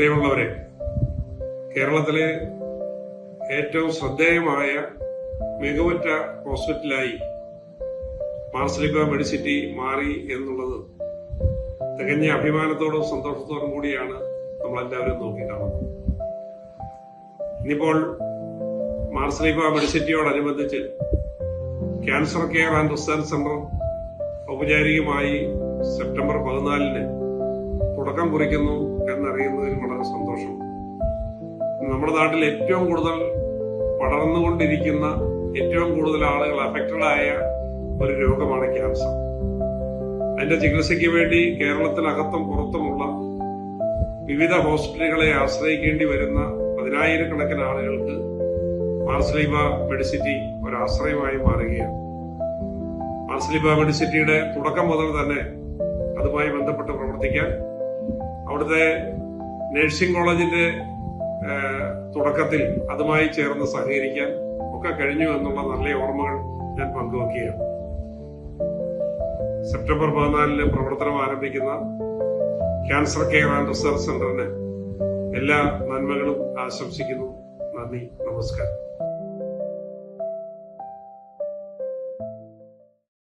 പ്രിയമുള്ളവരെ കേരളത്തിലെ ഏറ്റവും ശ്രദ്ധേയമായ മികവുറ്റ ഹോസ്പിറ്റലായി മാർസലിബ മെഡിസിറ്റി മാറി എന്നുള്ളത് തികഞ്ഞ അഭിമാനത്തോടും സന്തോഷത്തോടും കൂടിയാണ് നമ്മളെല്ലാവരും നോക്കി കാണുന്നത്. ഇനിയിപ്പോൾ മാർസലിബ മെഡിസിറ്റിയോടനുബന്ധിച്ച് cancer care and research centre ഔപചാരികമായി സെപ്റ്റംബർ പതിനാലിന് തുടക്കം കുറിക്കുന്നു എന്നറിയുന്നതിൽ വളരെ സന്തോഷം. നമ്മുടെ നാട്ടിൽ ഏറ്റവും കൂടുതൽ പടർന്നുകൊണ്ടിരിക്കുന്ന ഏറ്റവും കൂടുതൽ ആളുകൾ അഫക്റ്റഡ് ആയ ഒരു രോഗമാണ് ക്യാൻസർ അതിന്റെ ചികിത്സയ്ക്ക് വേണ്ടി കേരളത്തിനകത്തും പുറത്തുമുള്ള വിവിധ ഹോസ്പിറ്റലുകളെ ആശ്രയിക്കേണ്ടി വരുന്ന പതിനായിരക്കണക്കിന് ആളുകൾക്ക് മാർസലീബ മെഡിസിറ്റി ഒരാശ്രയമായി മാറുകയാണ്. മാർസലീബ മെഡിസിറ്റിയുടെ തുടക്കം മുതൽ തന്നെ അതുമായി ബന്ധപ്പെട്ട് പ്രവർത്തിക്കാൻ അവിടുത്തെ നഴ്സിംഗ് കോളേജിന്റെ തുടക്കത്തിൽ അതുമായി ചേർന്ന് സഹകരിക്കാൻ ഒക്കെ കഴിഞ്ഞു എന്നുള്ള നല്ല ഓർമ്മകൾ ഞാൻ പങ്കുവെക്കുകയാണ്. സെപ്റ്റംബർ പതിനാലിന് പ്രവർത്തനം ആരംഭിക്കുന്ന ക്യാൻസർ കെയർ ആൻഡ് റിസർച്ച് സെന്ററിന് എല്ലാ നന്മകളും ആശംസിക്കുന്നു. നന്ദി നമസ്കാരം.